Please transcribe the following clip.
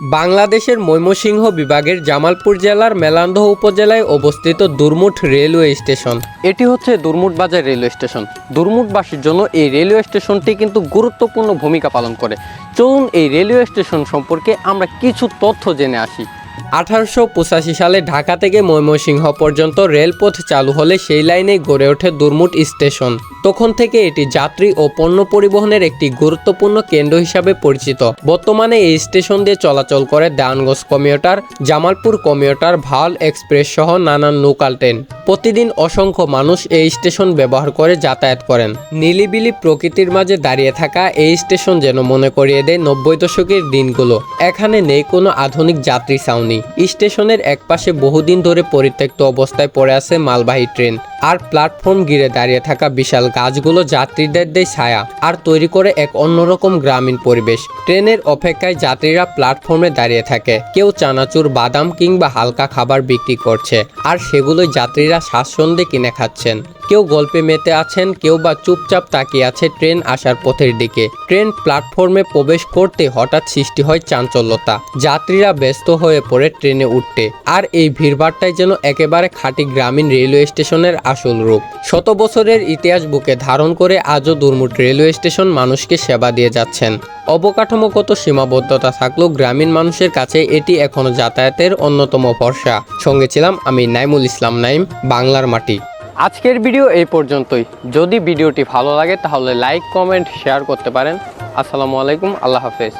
বাংলাদেশের ময়মনসিংহ বিভাগের জামালপুর জেলার মেলান্দহ উপজেলায় অবস্থিত দুর্মুঠ রেলওয়ে স্টেশন। এটি হচ্ছে দুর্মুঠ বাজার রেলওয়ে স্টেশন। দুর্মুঠবাসীর জন্য এই রেলওয়ে স্টেশনটি কিন্তু গুরুত্বপূর্ণ ভূমিকা পালন করে। চলুন এই রেলওয়ে স্টেশন সম্পর্কে আমরা কিছু তথ্য জেনে আসি। আঠারোশো পঁচাশি সালে ঢাকা থেকে ময়মনসিংহ পর্যন্ত রেলপথ চালু হলে সেই লাইনে গড়ে ওঠে দুর্মুট স্টেশন। তখন থেকে এটি যাত্রী ও পণ্য পরিবহনের একটি গুরুত্বপূর্ণ কেন্দ্র হিসাবে পরিচিত। বর্তমানে এই স্টেশন দিয়ে চলাচল করে দানগঞ্জ কমিউটার, জামালপুর কমিউটার, ভালো এক্সপ্রেস সহ নানান লোকাল ট্রেন। প্রতিদিন অসংখ্য মানুষ এই স্টেশন ব্যবহার করে যাতায়াত করেন। নিলিবিলি প্রকৃতির মাঝে দাঁড়িয়ে থাকা এই স্টেশন যেন মনে করিয়ে দেয় নব্বই দশকের দিনগুলো। এখানে নেই কোনো আধুনিক যাত্রী ছাউনি। স্টেশনের একপাশে বহুদিন ধরে পরিত্যক্ত অবস্থায় পড়ে আছে মালবাহী ট্রেন। আর প্ল্যাটফর্ম ঘিরে দাঁড়িয়ে থাকা বিশাল গাছগুলো যাত্রীদের দেয় ছায়া আর তৈরি করে এক অন্যরকম গ্রামীণ পরিবেশ। ট্রেনের অপেক্ষায় যাত্রীরা প্ল্যাটফর্মে দাঁড়িয়ে থাকে। কেউ চানাচুর, বাদাম কিংবা হালকা খাবার বিক্রি করছে, আর সেগুলোই যাত্রীরা স্বাচ্ছন্দ্যে কিনে খাচ্ছেন। কেউ গল্পে মেতে আছেন, কেউ বা চুপচাপ তাকিয়ে আছে ট্রেন আসার পথের দিকে। ট্রেন প্ল্যাটফর্মে প্রবেশ করতে হঠাৎ সৃষ্টি হয় চাঞ্চল্যতা। যাত্রীরা ব্যস্ত হয়ে পড়ে ট্রেনে উঠতে। আর এই ভিড়ভাড়টাই যেন একেবারে খাঁটি গ্রামীণ রেলওয়ে স্টেশনের আসল রূপ। শত বছরের ইতিহাস বুকে ধারণ করে আজও দুর্মুট রেলওয়ে স্টেশন মানুষকে সেবা দিয়ে যাচ্ছেন। অবকাঠামোগত সীমাবদ্ধতা থাকলেও গ্রামীণ মানুষের কাছে এটি এখনও যাতায়াতের অন্যতম ভরসা। সঙ্গে ছিলাম আমি নাইমুল ইসলাম নাইম, বাংলার মাটি। আজকের ভিডিও এই পর্যন্তই। যদি ভিডিওটি ভালো লাগে, তাহলে লাইক কমেন্ট শেয়ার করতে পারেন। আসসালামু আলাইকুম, আল্লাহ হাফেজ।